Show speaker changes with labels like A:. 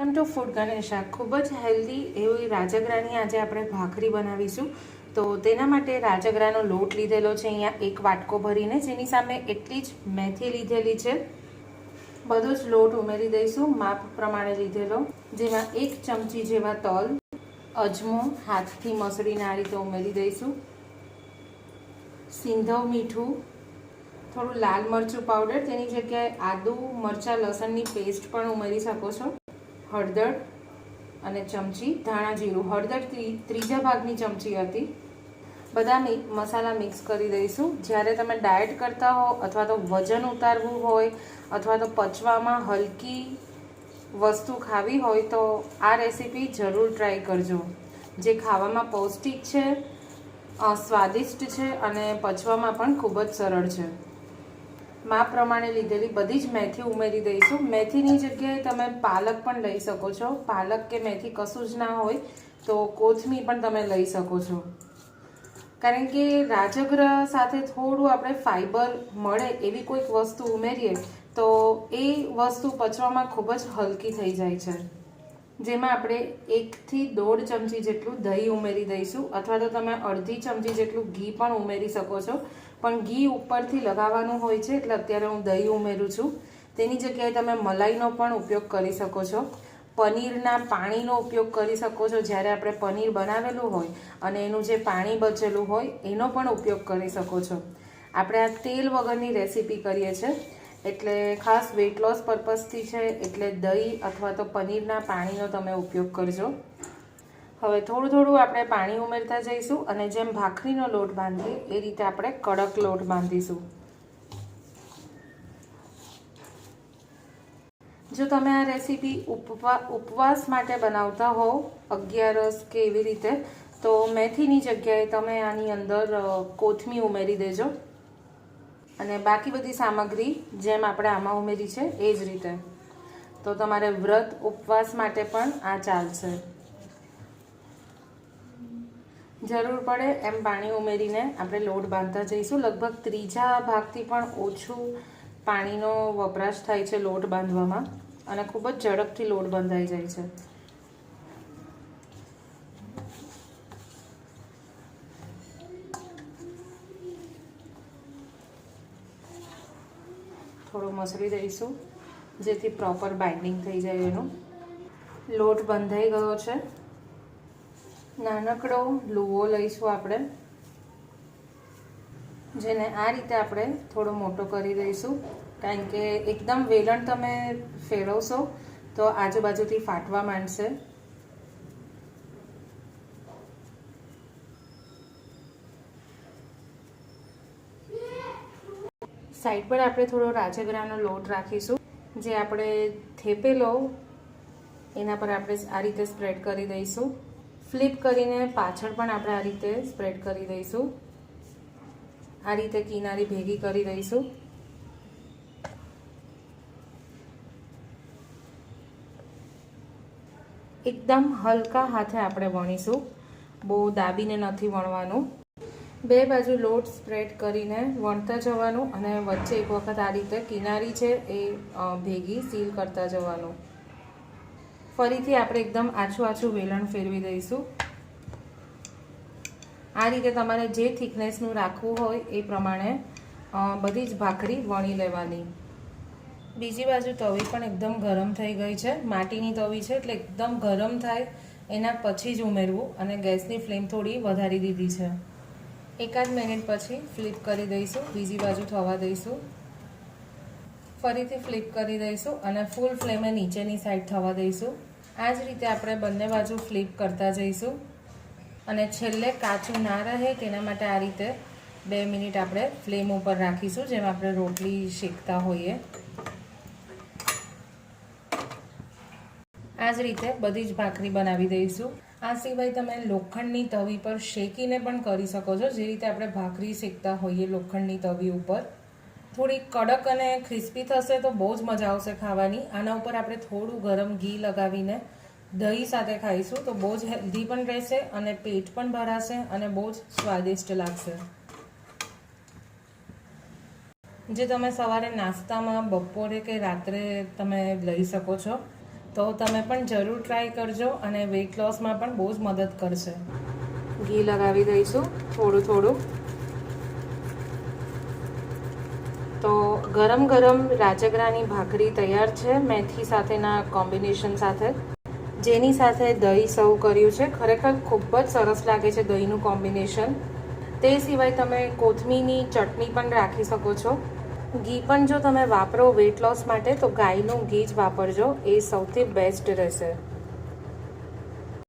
A: Welcome to food Ganesha ખૂબ જ healthy એવી રાજગરાની આજે આપણે ભાખરી બનાવીશું. તો તેના માટે રાજગરાનો લોટ લીધેલો છે અહીંયા, એક વાટકો ભરીને, જેની સામે એટલી જ મેથી લીધેલી છે. બધો જ લોટ ઉમેરી દઈશું, માપ પ્રમાણે લીધેલો. જેમાં એક ચમચી જેવા તલ, અજમો, હાથથી મસળીને આ રીતે ઉમેરી દઈશું. સિંધવ મીઠું, થોડું લાલ મરચું પાવડર તેની જગ્યાએ આદુ, મરચાં, લસણની પેસ્ટ પણ ઉમેરી શકો છો. હળદર અને ચમચી, ધાણા જીરું. હળદર ત્રી- ત્રીજા ભાગની ચમચી હતી. બધા મસાલા મિક્સ કરી દઈશું. જ્યારે તમે ડાયટ કરતા હો અથવા તો વજન ઉતારવું હોય અથવા તો પચવામાં હલકી વસ્તુ ખાવી હોય તો આ રેસીપી જરૂર ટ્રાય કરજો. જે ખાવામાં પૌષ્ટિક છે સ્વાદિષ્ટ છે અને પચવામાં પણ ખૂબ જ સરળ છે. માપ પ્રમાણે લીધેલી બધી જ મેથી ઉમેરી દઈશું. મેથીની જગ્યાએ તમે પાલક પણ લઈ શકો છો. પાલક કે મેથી કશું જ ના હોય તો કોથમી પણ તમે લઈ શકો છો. કારણ કે રાજગ્રહ સાથે થોડું આપણે ફાઈબર મળે એવી કોઈક વસ્તુ ઉમેરીએ તો એ વસ્તુ પચવામાં ખૂબ જ હલકી થઈ જાય છે. જેમાં આપણે એકથી દોઢ ચમચી જેટલું દહીં ઉમેરી દઈશું. અથવા તો તમે અડધી ચમચી જેટલું ઘી પણ ઉમેરી શકો છો. પણ ઘી ઉપરથી લગાવવાનું હોય છે, એટલે અત્યારે હું દહીં ઉમેરું છું. તેની જગ્યાએ તમે મલાઈનો પણ ઉપયોગ કરી શકો છો. પનીરના પાણીનો ઉપયોગ કરી શકો છો, જ્યારે આપણે પનીર બનાવેલું હોય અને એનું જે પાણી બચેલું હોય, એનો પણ ઉપયોગ કરી શકો છો. આપણે આ તેલ વગરની રેસીપી કરીએ છીએ. એટલે ખાસ વેઇટ લોસ પર્પઝથી છે, એટલે દહીં અથવા તો પનીરના પાણીનો તમે ઉપયોગ કરજો. હવે થોડું થોડું આપણે પાણી ઉમેરતા જઈશું અને જેમ ભાખરીનો લોટ બાંધીએ, એ રીતે આપણે કડક લોટ બાંધીશું. જો તમે આ રેસીપી ઉપવા, ઉપવાસ માટે બનાવતા હોવ, અગિયારસ કે એવી રીતે, તો મેથીની જગ્યાએ તમે આની અંદર કોથમી ઉમેરી દેજો. અને બાકી બધી સામગ્રી જેમ આપણે આમાં ઉમેરી છે, એ જ રીતે. તો તમારે વ્રત ઉપવાસ માટે પણ આ ચાલશે. જરૂર પડે એમ પાણી ઉમેરીને આપણે લોટ બાંધતા જઈશું. લગભગ ત્રીજા ભાગથી પણ ઓછું પાણીનો વપરાશ થાય છે લોટ બાંધવામાં અને ખૂબ જ ઝડપથી લોટ બંધાઈ જાય છે. થોડું મસળી દઈશું, જેથી પ્રોપર બાઇન્ડિંગ થઈ જાય એનું. લોટ બંધાઈ ગયો છે. નાનકડો લુવો લઈશું આપણે. જેને આ રીતે આપણે થોડો મોટો કરી દઈશું. કારણ કે એકદમ વેલણ તમે ફેરવશો તો આજુબાજુથી ફાટવા માંડશે. સાઈડ પર આપણે થોડો રાજગરાનો લોટ રાખીશું, જે આપણે થેપેલો, એના પર આપણે આ રીતે સ્પ્રેડ કરી દઈશું. ફ્લિપ કરીને પાછળ પણ આપણે આ રીતે સ્પ્રેડ કરી દઈશું. આ રીતે કિનારી ભેગી કરી દઈશું. એકદમ હલકા હાથે આપણે વણીશું. બહુ દાબીને નથી વણવાનું. બે બાજુ લોટ સ્પ્રેડ કરીને વણતા જવાનું અને વચ્ચે એક વખત આ રીતે કિનારી છે એ ભેગી સીલ કરતા જવાનું. ફરીથી આપણે એકદમ આછું આછું વેલણ ફેરવી દઈશું. આ રીતે તમારે જે થિકનેસનું રાખવું હોય એ પ્રમાણે બધી જ ભાખરી વણી લેવાની. બીજી બાજુ તવી પણ એકદમ ગરમ થઈ ગઈ છે. માટીની તવી છે એટલે એકદમ ગરમ થાય, એના પછી જ ઉમેરવું અને ગેસની ફ્લેમ થોડી વધારી દીધી છે. એકાદ મિનિટ પછી ફ્લિપ કરી દઈશું, બીજી બાજુ થવા દઈશું. ફરીથી ફ્લિપ કરી દઈશું અને ફૂલ ફ્લેમે નીચેની સાઈડ થવા દઈશું. આ જ રીતે આપણે બંને બાજુ ફ્લિપ કરતા જઈશું. અને છેલ્લે કાચું ના રહે તેના માટે આ રીતે બે મિનિટ આપણે ફ્લેમ ઉપર રાખીશું, જેમ આપણે રોટલી શેકતા હોઈએ. આ જ રીતે બધી જ ભાખરી બનાવી દઈશું. આ સિવાય તમે લોખંડની તવી પર શેકીને પણ કરી શકો છો. જે રીતે આપણે ભાખરી શેકતા હોઈએ લોખંડની તવી ઉપર. થોડી કડક અને ક્રિસ્પી થશે તો બહુ જ મજા આવશે ખાવાની. આના ઉપર આપણે થોડું ગરમ ઘી લગાવીને દહીં સાથે ખાઈશું તો બહુ જ હેલ્ધી પણ રહેશે અને પેટ પણ ભરાશે અને બહુ જ સ્વાદિષ્ટ લાગશે. જે તમે સવારે નાસ્તામાં, બપોરે કે રાત્રે તમે લઈ શકો છો, તો તમે પણ જરૂર ટ્રાય કરજો અને વેઇટ લોસમાં પણ બહુ જ મદદ કરશે. ઘી લગાવી દઈશું થોડું થોડું તો ગરમ ગરમ રાજગરાની ભાખરી તૈયાર છે, મેથી સાથેના કોમ્બિનેશન સાથે. જેની સાથે દહીં સર્વ કર્યું છે. ખરેખર ખૂબ જ સરસ લાગે છે દહીંનું કોમ્બિનેશન. તે સિવાય તમે કોથમીની ચટણી પણ રાખી શકો છો. ઘી પણ જો તમે વાપરો વેટ લોસ માટે, તો ગાયનું ઘી જ વાપરજો. એ સૌથી બેસ્ટ રહેશે.